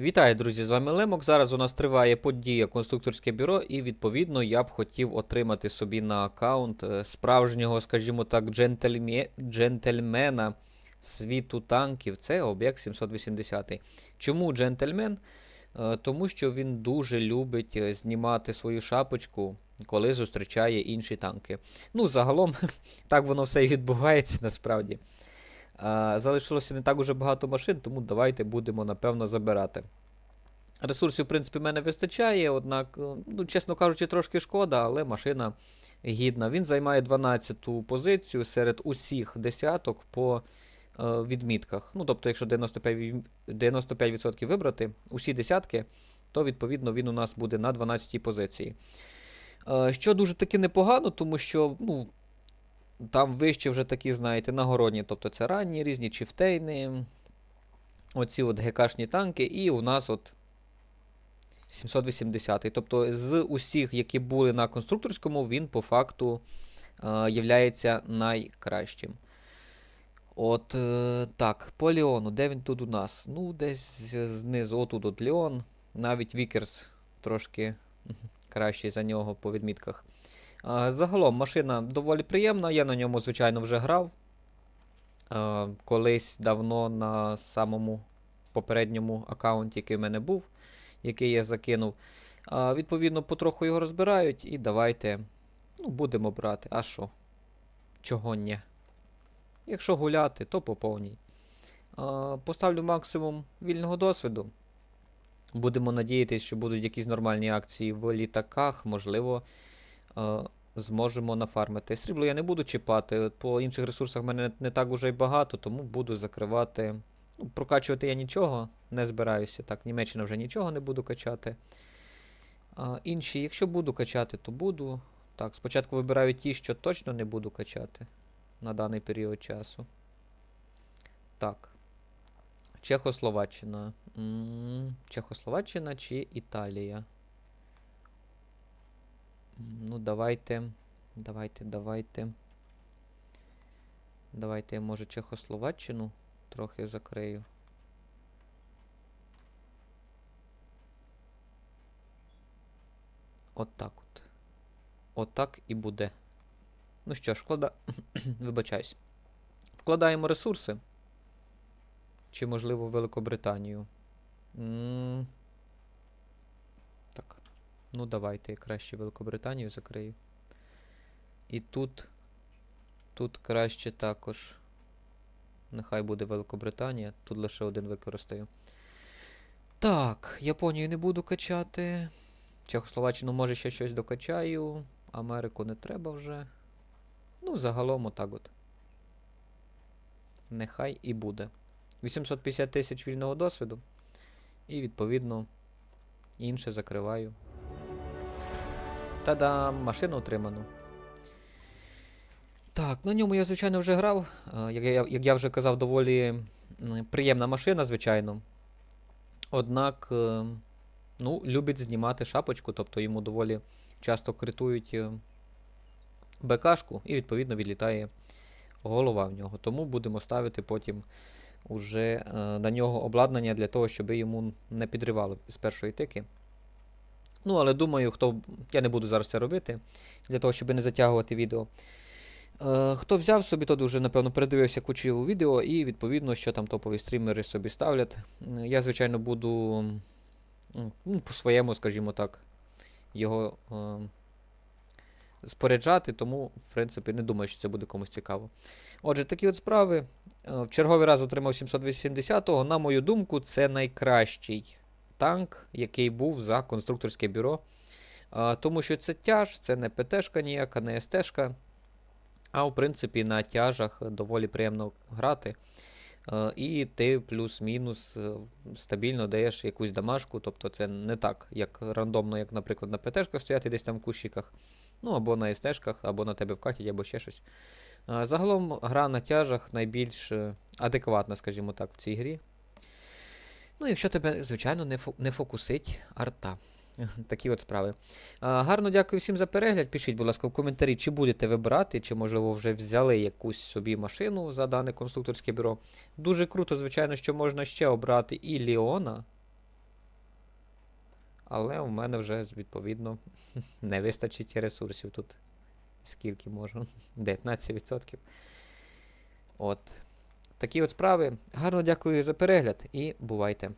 Вітаю, друзі! З вами Лемок. Зараз у нас триває подія конструкторське бюро, і відповідно я б хотів отримати собі на аккаунт е, справжнього, скажімо так, джентльме... джентльмена світу танків. Це об'єкт 780. Чому джентльмен? Е, Тому що він дуже любить е, знімати свою шапочку, коли зустрічає інші танки. Ну, загалом, так воно все і відбувається насправді. Залишилося не так уже багато машин, тому давайте будемо, напевно, забирати. Ресурсів, в принципі, в мене вистачає, однак, е, ну, чесно кажучи, трошки шкода, але машина гідна. Він займає 12-ту позицію серед усіх десяток по е, відмітках. Ну, тобто, якщо 95%, 95% вибрати, усі десятки, то відповідно він у нас буде на 12-й позиції. Е, що дуже таки непогано, тому що ну, там вище вже такі, знаєте, нагородні, тобто це ранні різні чифтейни, оці от ГКшні танки, і у нас от 780. Тобто з усіх, які були на конструкторському, він по факту е, являється найкращим. От е, так, по Леону, де він тут у нас? Ну, десь знизу, отут от Леон. Навіть Вікерс трошки кращий за нього по відмітках. Загалом машина доволі приємна, я на ньому, звичайно, вже грав. Колись давно на самому попередньому аккаунті, який в мене був, який я закинув. Відповідно, потроху його розбирають і давайте ну, будемо брати. А що? Чого ні? Якщо гуляти, то по повній. Поставлю максимум вільного досвіду. Будемо надіятися, що будуть якісь нормальні акції в літаках, можливо, зможемо нафармити. Срібло я не буду чіпати. По інших ресурсах в мене не, так уже й багато, тому буду закривати. Ну, прокачувати я нічого не збираюся. Так, Німеччина вже нічого не буду качати. А, інші, якщо буду качати, то буду. Так, спочатку вибираю ті, що точно не буду качати на даний період часу. Так. Чехословаччина. М, Чехословаччина чи Італія? Ну, давайте. Давайте, давайте. Давайте я, може, Чехословаччину трохи закрию. От от. Отак і буде. Ну що ж, вклада... вибачаюсь. Вкладаємо ресурси. Чи, можливо, Великобританію. М. Ну, давайте я краще Великобританію закрию. І тут. Тут краще також. Нехай буде Великобританія. Тут лише один використаю. Так, Японію не буду качати. Чехословаччину, може, ще щось докачаю. Америку не треба вже. Ну, загалом отак от. Нехай і буде. 850 тисяч вільного досвіду. І відповідно інше закриваю. Та-дам! Машину отримано. Так, на ньому я, звичайно, вже грав. Е, Як я, як я вже казав, доволі приємна машина, звичайно. Однак, е, ну, любить знімати шапочку, тобто йому доволі часто критують е, БКшку і, відповідно, відлітає голова в нього. Тому будемо ставити потім уже на нього обладнання для того, щоб йому не підривало з першої тики. Ну, але думаю, хто. Я не буду зараз це робити, для того, щоб не затягувати відео. Е, хто взяв собі, той вже, напевно, передивився кучу відео, і відповідно, що там топові стрімери собі ставлять. Е, Я, звичайно, буду ну, по-своєму, скажімо так, його е, споряджати, тому, в принципі, не думаю, що це буде комусь цікаво. Отже, такі от справи. Е, В черговий раз отримав 780-го. На мою думку, це найкращий танк, який був за конструкторське бюро. Е, Тому що це тяж, це не ПТшка ніяка, не СТшка. А в принципі на тяжах доволі приємно грати. Е, І ти плюс-мінус е, стабільно даєш якусь дамажку. Тобто це не так, як рандомно, як, наприклад, на ПТшках стояти десь там в кущиках. Ну, або на СТшках, або на тебе вкатять, або ще щось. Загалом гра на тяжах найбільш е, адекватна, скажімо так, в цій грі. Ну, якщо тебе, звичайно, не, фо- не фокусить арта. Такі от справи. Гарно дякую всім за перегляд. Пишіть, будь ласка, в коментарі, чи будете вибирати, чи, можливо, вже взяли якусь собі машину за дане конструкторське бюро. Дуже круто, звичайно, що можна ще обрати і Ліона. але у мене вже відповідно не вистачить ресурсів тут. Скільки можу? 19%. От. Такі от справи. Гарно дякую за перегляд і бувайте!